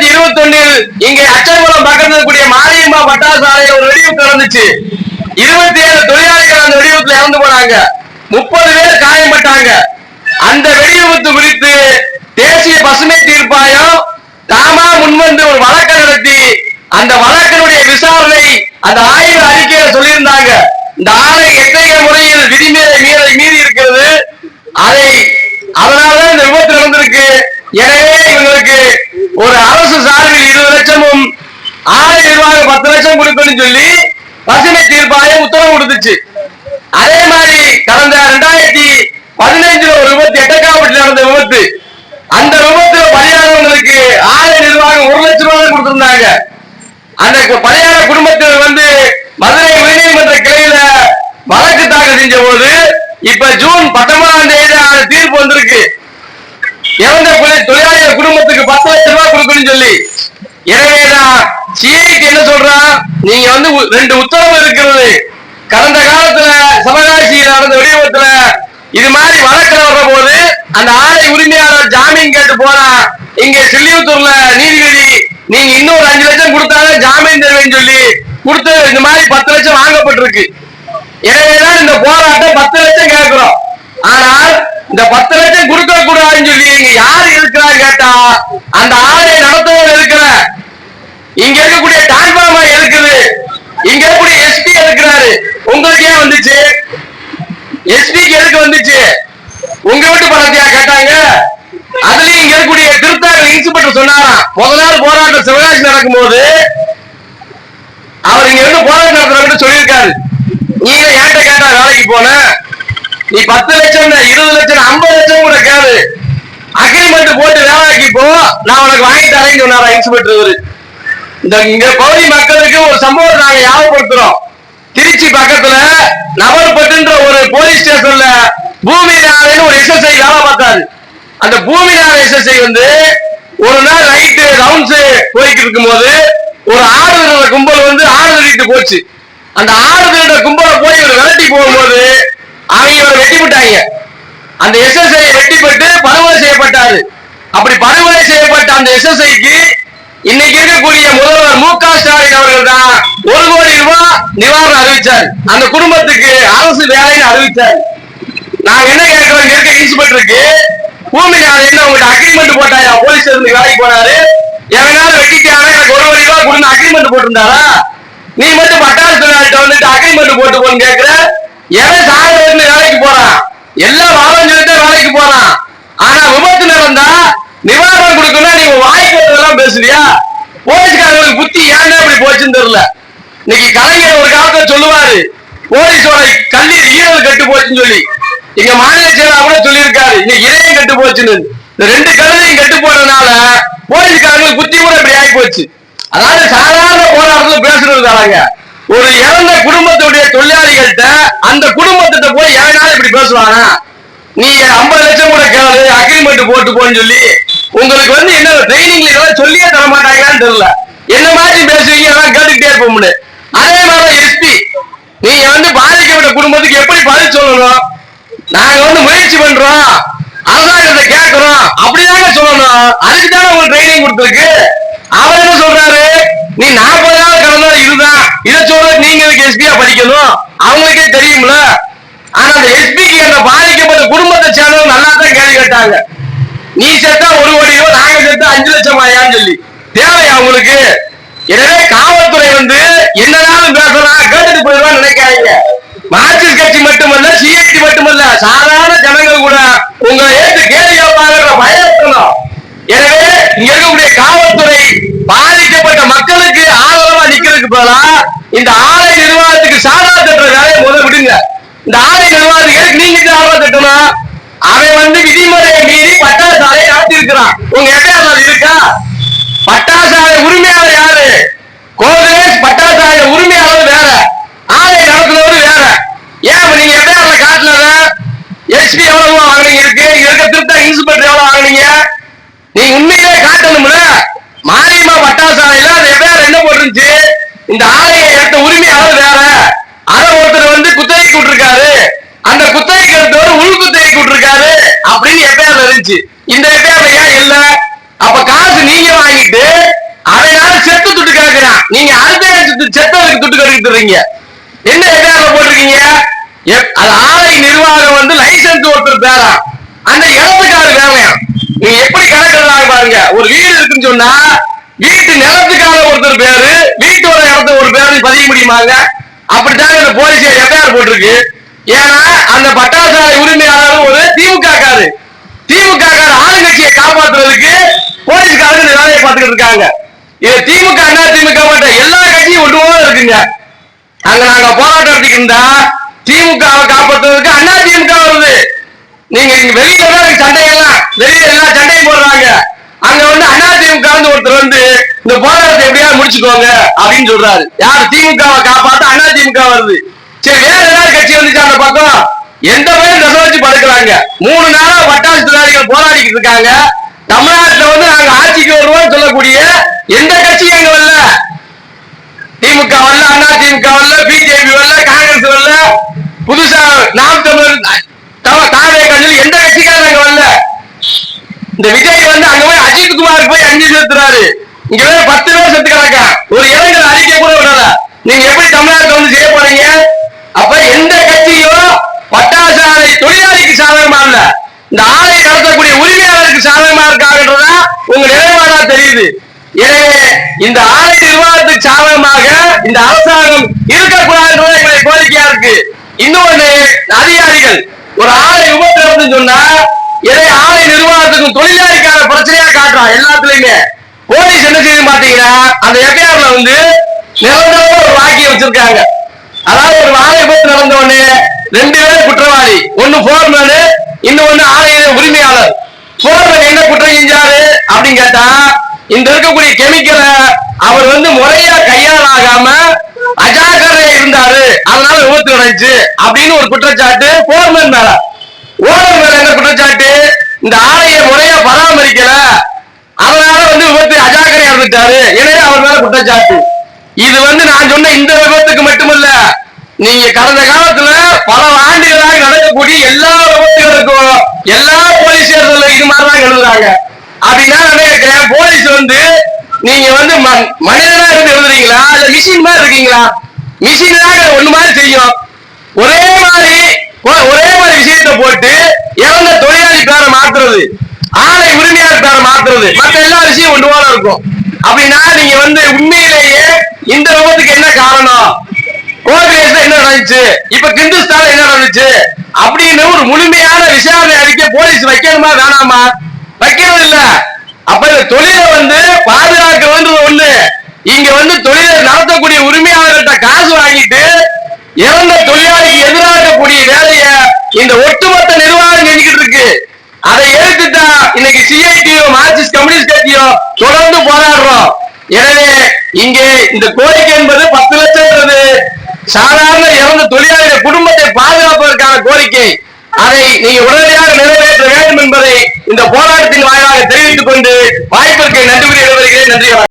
ரெண்டாயிரத்தி இருபத்தி ஒன்னில் இங்கே அச்சங்குளம் பக்கத்தில் கூடிய மாரியம்மா பட்டாசாலையில் ஒரு வெடிவிப்பு நடந்துச்சு இருபத்தி ஏழு தொழிலாளிகள் அந்த வெடிவிப்புல இறந்து போனாங்க. முப்பது பேர் காயப்பட்டாங்க அந்த வெடிவிபத்து குறித்து தேசிய பசுமை தீர்ப்பாயம் தாமா முன்வந்து ஒரு வழக்கு நடத்தி அந்த வழக்கினுடைய விசாரணை அந்த ஆய்வு அறிக்கையில சொல்லியிருந்தாங்க. இந்த ஆணை எத்தகைய முறையில் விதிமீறி மீற மீறி இருக்கிறது? அதை அதனாலதான் இந்த விபத்து நடந்திருக்கு. எனவே இவங்களுக்கு ஒரு அரசு சார்பில் இருபது லட்சமும் ஆலை நிர்வாகம் பத்து லட்சம் கொடுக்கணும்னு சொல்லி பசுமை தீர்ப்பாயம் உத்தரவு கொடுத்துச்சு. அதே மாதிரி கடந்த ரெண்டாயிரத்தி பதினைஞ்சுல ஒரு விபத்து எட்டக்காவட்டில் நடந்த விபத்து. அந்த விபத்துல பலியானவங்களுக்கு ஆலை நிர்வாகம் ஒரு லட்சம் ரூபாய் கொடுத்திருந்தாங்க. அந்த கு- பலியான குடும்பத்தில் வந்து மதுரை உயர்நீதிமன்ற கிளையில வழக்கு தாக்கல் செஞ்ச போது இப்ப ஜூன் பத்தொன்பதாம் தேதி தீர்ப்பு வந்திருக்கு. இறந்த தொழிலாளிகள் குடும்பத்துக்கு பத்து லட்சம் ரூபாய் கொடுக்கணும்னு சொல்லி. எனவேதான் சிஐடி என்ன சொல்றான் நீங்க வந்து ரெண்டு உத்தரவு இருக்கிறது. கடந்த காலத்துல சமகாட்சியில் நடந்த வெடிவிபத்துல இது மாதிரி வழக்கில் வர்ற போது அந்த ஆலை உரிமையாளர் ஜாமீன் கேட்டு போனா இங்க சில்லிபுத்தூர்ல நீதிபதி நீங்க இன்னொரு அஞ்சு லட்சம் கொடுத்தாலும் ஜாமீன் தருவேன்னு சொல்லி கொடுத்து இந்த மாதிரி பத்து லட்சம் வாங்கப்பட்டிருக்கு. எனவேதான் இந்த போராட்டம் பத்து லட்சம் கேட்கிறோம். ஆனால் இந்த பத்து லட்சம் கொடுக்க கூடாதுன்னு சொல்லி இங்க யாரு இருக்கிறா கேட்டா அந்த ஆலை நடத்துவர் இருக்கிற. இங்க இருக்கக்கூடிய டான்பாமா இருக்குது. இங்க இருக்கக்கூடிய எஸ்பி இருக்கிறாரு. உங்களுக்கு ஏன் வந்துச்சு? எஸ்பிக்கு எதுக்கு வந்துச்சு? உங்க வீட்டு பணத்தையா கேட்டாங்க. அதுலயும் இங்க இருக்கக்கூடிய திருத்தாங்கல் இன்ஸ்பெக்டர் சொன்னாராம். முதல் நாள் போராட்டம் சிவகாசி நடக்கும்போது அவர் இங்க இருந்து போராட்டம் நடத்துறாரு சொல்லியிருக்காரு. நீங்க ஏன்ட்ட கேட்டா வேலைக்கு போன நீ பத்து லட்சம் இருபது லட்சம் ஐம்பது லட்சம் கூட கேளு. அக்ரிமெண்ட் போட்டு வேலைக்கு போ. நான் உனக்கு வாங்கி தரேன்னு சொன்னாரா இன்ஸ்பெக்டர் இவரு. இந்த இங்க பகுதி மக்களுக்கு ஒரு சம்பவம் நாங்க ஞாபகப்படுத்துறோம். திருச்சி பக்கத்துல நவல்பட்டுன்ற ஒரு போலீஸ் ஸ்டேஷன்ல பூமிநாதன் ஒரு எஸ்எஸ்ஐ வேலை பார்த்தாரு. அந்த பூமிநாதன் எஸ்எஸ்ஐ வந்து ஒரு நாள் நைட்டு ரவுண்ட்ஸ் போய்கிட்டு இருக்கும்போது ஒரு ஆறு கும்பல் வந்து ஆடு போச்சு. அந்த ஆறு கும்பலை போய் ஒரு விரட்டி போகும்போது அவங்க வெட்டி விட்டாங்க. அந்த எஸ்எஸ்ஐ வெட்டிப்பட்டு படுகொலை செய்யப்பட்டாரு. அப்படி படுகொலை செய்யப்பட்ட அந்த எஸ்எஸ்ஐக்கு இன்னைக்கு இருக்கக்கூடிய முதல்வர் மு க ஸ்டாலின் அவர்கள் தான் ஒரு கோடி ரூபாய் நிவாரணம் அறிவிச்சார். அந்த குடும்பத்துக்கு அரசு வேலைன்னு அறிவிச்சார். நாங்க என்ன கேட்கிறோம் இங்க இருக்க இன்ஸ்பெக்டருக்கு பூமிநாதன் என்ன உங்கள்கிட்ட அக்ரிமெண்ட் போட்டாயா? போலீஸ் ஸ்டேஷனுக்கு வேலைக்கு போனாரு. எவனால வெட்டிட்டாங்க எனக்கு ஒரு கோடி ரூபாய் கொடுங்க அக்ரிமெண்ட் போட்டிருந்தாரா? நீ மட்டும் பட்டாசு தொழிலாளிட்ட வந்துட்டு அக்ரிமெண்ட் போட்டு போன்னு கேட்கிற. எவன் சாகரத்துல எல்லாம் வாரம் சொல்லிட்டு வேலைக்கு போறான். ஆனா விபத்து நடந்தா நிவாரணம் கொடுக்கணும் நீங்க வாய்ப்பு எல்லாம் பேசுறியா? போலீஸ்காரங்களுக்கு புத்தி ஏன் அப்படி போச்சுன்னு தெரியல. இன்னைக்கு கலைஞர் ஒரு காலத்துல சொல்லுவாரு போலீஸோட கல்லீர் ஈரல் கட்டு போச்சுன்னு சொல்லி. எங்க மாநில செயலர் கூட சொல்லியிருக்காரு இன்னைக்கு இதயம் கட்டு போச்சுன்னு. இந்த ரெண்டு கழுதையும் கட்டு போனதுனால போலீஸ்காரங்களுக்கு புத்தி கூட இப்படி ஆகி போச்சு. அதாவது சாதாரண போராட்டத்துல பேசுறதுக்காரங்க ஒரு இறந்த குடும்பத்துடைய தொழிலாளிகள்கிட்ட அந்த குடும்பத்திட்ட போய் ஏனால இப்படி பேசுவானா நீ ஐம்பது லட்சம் கூட கேளு அக்ரிமெண்ட் போட்டு போன்னு சொல்லி உங்களுக்கு வந்து என்ன ட்ரைனிங்ல இதெல்லாம் சொல்லியே தர மாட்டாங்களான்னு தெரியல. என்ன மாதிரி பேசுவீங்க? எல்லாம் கேட்டுக்கிட்டே இருப்போம்னு. அதே மாதிரி எஸ்பி நீங்க வந்து பாதிக்கப்பட்ட குடும்பத்துக்கு எப்படி பதில் சொல்லணும்? நாங்க வந்து முயற்சி பண்றோம். அரசாங்கத்தை கேட்கிறோம். அப்படிதாங்க சொல்லணும். அதுக்கு தானே உங்களுக்கு ட்ரைனிங் கொடுத்துருக்கு. அவர் என்ன சொல்றாரு? நீ நான் நாள் கடந்தா இதுதான் இதை சொல்றது நீங்க இதுக்கு எஸ்பியா படிக்கணும்? அவங்களுக்கே தெரியும்ல? ஆனா அந்த எஸ்பிக்கு என்ன பாதிக்கப்பட்ட குடும்பத்தை சேர்ந்தவங்க நல்லா தான் கேள்வி கேட்டாங்க. நீ செத்தா ஒரு கோடியோ நாங்க செத்தா அஞ்சு லட்சம் ஆயான்னு சொல்லி. தேவை அவங்களுக்கு எனவே காவல்துறை வந்து என்னனாலும் பேசலாம் கேட்டுட்டு போயிடுவான்னு நினைக்காதீங்க. மார்க்சிஸ்ட் கட்சி மட்டுமல்ல சிஐடி மட்டுமல்ல சாதாரண ஜனங்கள் கூட உங்களை ஏற்று கேள்வி கேட்பாங்கிற பயம் எனவே இங்க இருக்கக்கூடிய காவல்துறை பாதிக்கப்பட்ட மக்களுக்கு ஆதரவா நிக்கிறதுக்கு பதிலா இந்த ஆலை நிர்வாகத்துக்கு சாதா தட்டுற வேலையை முதல்ல விடுங்க இந்த ஆலை நிர்வாகத்துக்கு நீங்க தான் கட்டணும் அவன் வந்து விதிமுறையை மீறி பட்டாசு ஆலையை நடத்தி இருக்கிறான் உங்க எஃப்ஐஆர் இருக்கா? பட்டாசு ஆலை உரிமையாளர் யாரு? கோதரேஜ் பட்டாசு ஆலை உரிமையாளர் வேற. ஆலை நடத்துனவர் வேற. ஏன் இப்ப நீங்க எஃப்ஐஆர்ல காட்டினத? எஸ்பி எவ்வளவு வாங்குனீங்க? இருக்கு. இங்க இருக்க திருத்த இன்ஸ்பெக்டர் எவ்வளவு வாங்குனீங்க? நீங்க உண்மையிலே காட்டணும்ல? மாரியம்மா பட்டாசு ஆலையில அந்த எஃப்ஐஆர் என்ன போட்டுருந்துச்சு? இந்த ஆலையை எடுத்த உரிமையாளர் வேற. வந்து விட்டுருக்காரு அந்த குத்தகை எடுத்தவர் உள் குத்தகை விட்டுருக்காரு அப்படின்னு எப்பயாவது இருந்துச்சு. இந்த எப்பயாவது ஏன் இல்ல. அப்ப காசு நீங்க வாங்கிட்டு அவனால செத்து துட்டு கேட்கிறான் நீங்க அடுத்த செத்தவருக்கு துட்டு கட்டிட்டுறீங்க என்ன எப்பயாவது போட்டிருக்கீங்க? எப்- அது ஆலை நிர்வாகம் வந்து லைசன்ஸ் ஒருத்தர் பேரா அந்த இடத்துக்காரு வேலையா? நீங்க எப்படி கணக்கிறதாக பாருங்க. ஒரு வீடு இருக்குன்னு சொன்னா வீட்டு நிலத்துக்கான ஒருத்தர் பேரு வீட்டோட இடத்த ஒரு பேரு பதிய முடியுமாங்க? அப்படித்தான் இந்த போலீஸ் எஃப்ஐஆர் போட்டிருக்கு. ஏன்னா அந்த பட்டாசாலை உரிமையாளரும் ஒரு திமுக காரு திமுக காரு ஆளுங்கட்சியை காப்பாற்றுறதுக்கு போலீஸ்காரங்க இந்த வேலையை பார்த்துக்கிட்டு இருக்காங்க. இது திமுக அண்ணா திமுக மட்டும் எல்லா கட்சியும் ஒன்று இருக்குங்க. அங்க நாங்க போராட்டம் நடத்திட்டு இருந்தா திமுகவை காப்பாற்றுறதுக்கு அண்ணா திமுக வருது. நீங்க இங்க வெளியில தான் எனக்கு சண்டையெல்லாம் வெளியில எல்லாம் சண்டையும் போடுறாங்க. அங்க வந்து அண்ணா திமுக வந்து ஒருத்தர் வந்து இந்த போராட்டத்தை எப்படியாவது முடிச்சுக்கோங்க அப்படின்னு சொல்றாரு. யார்? திமுகவை காப்பாத்த அண்ணா திமுக வருது. சரி வேற ஏதாவது கட்சி வந்துச்சு அந்த பக்கம்? எந்த பேரும் தசை வச்சு படுக்கிறாங்க? மூணு நாளா பட்டாசு தொழிலாளிகள் போராடிக்கிட்டு இருக்காங்க. தமிழ்நாட்டுல வந்து நாங்க ஆட்சிக்கு வருவோம் சொல்லக்கூடிய எந்த கட்சியும் எங்க வரல. திமுக வரல அண்ணா திமுக வரல பிஜேபி வரல காங்கிரஸ் வரல. புதுசா நாம் தமிழர் தாவே கட்சி எந்த கட்சிக்காரங்க இந்த விஜய் வந்து அங்க போய் அஜித் குமார் போய் அஞ்சு செலுத்துறாரு. இங்க வேற பத்து பேர் செத்து கிடக்கா ஒரு இளைஞர் அறிக்கை கூட விடல. நீங்க எப்படி தமிழ்நாட்டுல வந்து செய்ய போறீங்க? அப்ப எந்த கட்சியும் பட்டாசு ஆலை தொழிலாளிக்கு சாதகமா இல்ல. இந்த ஆலை நடத்தக்கூடிய உரிமையாளருக்கு சாதகமா இருக்காங்கன்றதா உங்க நிலைப்பாடா தெரியுது. எனவே இந்த ஆலை நிர்வாகத்துக்கு சாதகமாக இந்த அரசாங்கம் இருக்கக்கூடாதுன்றது எங்களுடைய கோரிக்கையா இருக்கு. இன்னொன்னு அதிகாரிகள். ஒரு ஆலை விபத்து சொன்னா எதை ஆலை நிர்வாகத்துக்கும் தொழிலாளிக்கான பிரச்சனையா காட்டுறான் எல்லாத்துலயுமே. போலீஸ் என்ன செய்யுது பாத்தீங்கன்னா அந்த எஃப்ஐஆர்ல வந்து நிரந்தர ஒரு வாக்கியம் வச்சிருக்காங்க. அதாவது ஒரு ஆலை போய் நடந்த உடனே ரெண்டு பேரும் குற்றவாளி. ஒன்னு போர்மேனு இன்னொன்னு ஆலைய உரிமையாளர். போர்மேன் என்ன குற்றம் செஞ்சாரு அப்படின்னு கேட்டா இந்த இருக்கக்கூடிய கெமிக்கலை அவர் வந்து முறையா கையாளாகாம அஜாக்கிரதையா இருந்தாரு. அதனால விபத்து நடந்துச்சு அப்படின்னு ஒரு குற்றச்சாட்டு போர்மேன் மேல. ஓனர் மேல என்ன குற்றச்சாட்டு? இந்த ஆலையை முறையா பராமரிக்கல. அதனால வந்து விபத்து அஜாக்கிரதையா இருந்துட்டாரு எனவே அவர் மேல குற்றச்சாட்டு. இது வந்து நான் சொன்ன இந்த விபத்துக்கு மட்டுமல்ல நீங்க கடந்த காலத்துல பல ஆண்டுகளாக நடக்கக்கூடிய எல்லா விபத்துகளுக்கும் எல்லா போலீஸ் ஸ்டேஷன்ல இது மாதிரி தான் எழுதுறாங்க. அப்படின்னா நான் போலீஸ் வந்து நீங்க வந்து ம- மனிதனா இருந்து எழுதுறீங்களா? இல்ல மிஷின் மாதிரி இருக்கீங்களா? மிஷின் தான் ஒண்ணு மாதிரி செய்யும். ஒரே மாதிரி ஒரே மாதிரி விஷயத்தை போட்டு இறந்த தொழிலாளி பேரை மாத்துறது? ஆலை உரிமையாளர் பேரை மாத்துறது. மத்த எல்லா விஷயம் ஒன்று போல இருக்கும். அப்படின்னா நீங்க வந்து உண்மையிலேயே இந்த விபத்துக்கு என்ன காரணம்? கோபிலேஸ்ல என்ன நடந்துச்சு? இப்ப கிந்துஸ்தான்ல என்ன நடந்துச்சு? அப்படின்னு ஒரு முழுமையான விசாரணை அறிக்கை போலீஸ் வைக்கணுமா வேணாமா? வைக்கிறது இல்ல. அப்ப இந்த தொழிலை வந்து பாதுகாக்க வேண்டியது ஒண்ணு. இங்க வந்து தொழிலை நடத்தக்கூடிய உரிமையாளர்கிட்ட காசு வாங்கிட்டு இறந்த தொழிலாளிக்கு எதிராக கூடிய வேலையை இந்த ஒட்டுமொத்த நிர்வாகம் செஞ்சுக்கிட்டு இருக்கு. அதை ஏற்றுட்டா இன்னைக்கு சிஐடியோ மார்க்சிஸ்ட் கம்யூனிஸ்ட் கட்சியோ தொடர்ந்து போராடுறோம். எனவே இங்கே இந்த கோரிக்கை என்பது பத்து லட்சம்ன்றது சாதாரண இறந்த தொழிலாளிகள் குடும்பத்தை பாதுகாப்பதற்கான கோரிக்கை. அதை நீங்க உடனடியாக நிறைவேற்ற வேண்டும் என்பதை இந்த போராட்டத்தின் வாயிலாக தெரிவித்துக் கொண்டு வாய்ப்பிற்கு நன்றி கூறி நன்றி